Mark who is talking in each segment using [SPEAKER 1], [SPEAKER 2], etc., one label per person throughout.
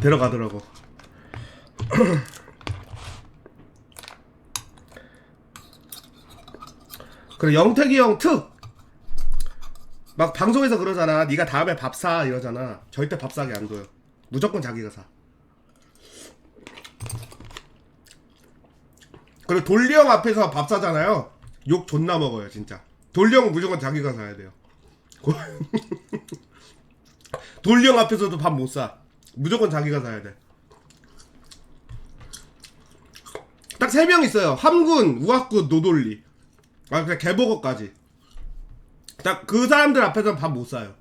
[SPEAKER 1] 데려가더라고. 그래 영택이 형 특. 막 방송에서 그러잖아. 네가 다음에 밥 사 이러잖아. 절대 밥 사게 안 둬요. 무조건 자기가 사. 그리고 돌리 형 앞에서 밥 사잖아요. 욕 존나 먹어요, 진짜. 돌리 형 무조건 자기가 사야 돼요. 돌리 형 앞에서도 밥 못 사. 무조건 자기가 사야 돼. 딱 세 명 있어요. 함군, 우학군, 노돌리. 아, 그냥 개버거까지. 딱 그 사람들 앞에서 밥 못 사요.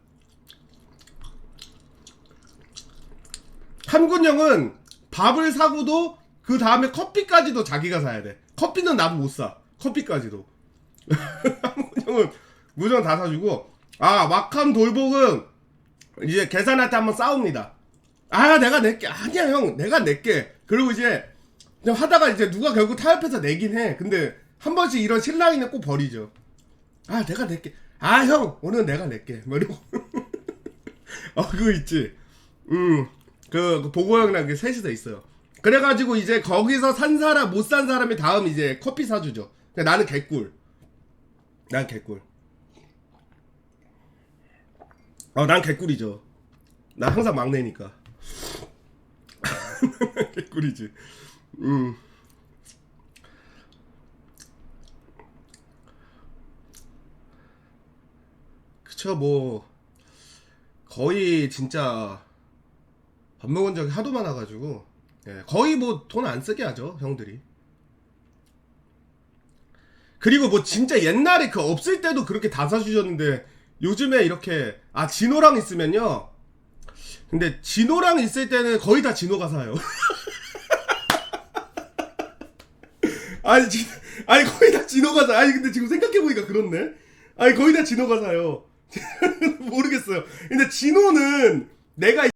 [SPEAKER 1] 함군 형은 밥을 사고도 그 다음에 커피까지도 자기가 사야 돼. 커피는 나도 못 사. 커피까지도. 함군 형은 무조건 다 사주고. 아, 막함 돌복은 이제 계산할 때 한번 싸웁니다. 아, 내가 낼게. 아니야, 형. 내가 낼게. 그리고 이제 그냥 하다가 이제 누가 결국 타협해서 내긴 해. 근데 한 번씩 이런 신라인은 꼭 버리죠. 아, 내가 낼게. 아, 형. 오늘 내가 낼게. 뭐 이러고. 어, 그거 있지. 음. 그, 그 보고 형이랑 그 셋이서 있어요. 그래가지고 이제 거기서 산 사람, 못 산 사람이 다음 이제 커피 사주죠. 근데 나는 개꿀. 난 개꿀. 어, 난 개꿀이죠. 난 항상 막내니까. 개꿀이지. 음. 그쵸, 뭐, 거의 진짜 밥 먹은 적이 하도 많아가지고, 예, 거의 뭐 돈 안 쓰게 하죠, 형들이. 그리고 뭐 진짜 옛날에 그 없을 때도 그렇게 다 사주셨는데, 요즘에 이렇게, 아, 진호랑 있으면요. 근데 진호랑 있을 때는 거의 다 진호가 사요. 아니, 지, 아니 거의 다 진호가 사. 아니 근데 지금 생각해 보니까 그렇네. 아니 거의 다 진호가 사요. 모르겠어요. 근데 진호는 내가